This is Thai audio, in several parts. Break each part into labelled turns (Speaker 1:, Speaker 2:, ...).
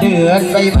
Speaker 1: เดือ
Speaker 2: นใบ
Speaker 1: ใบ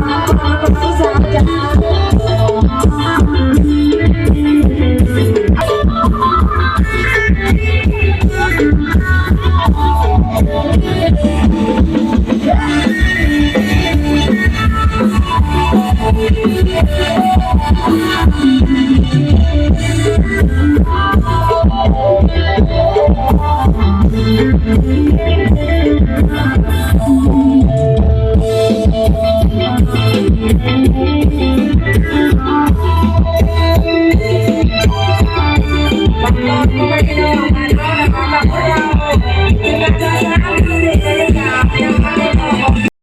Speaker 3: Thank you.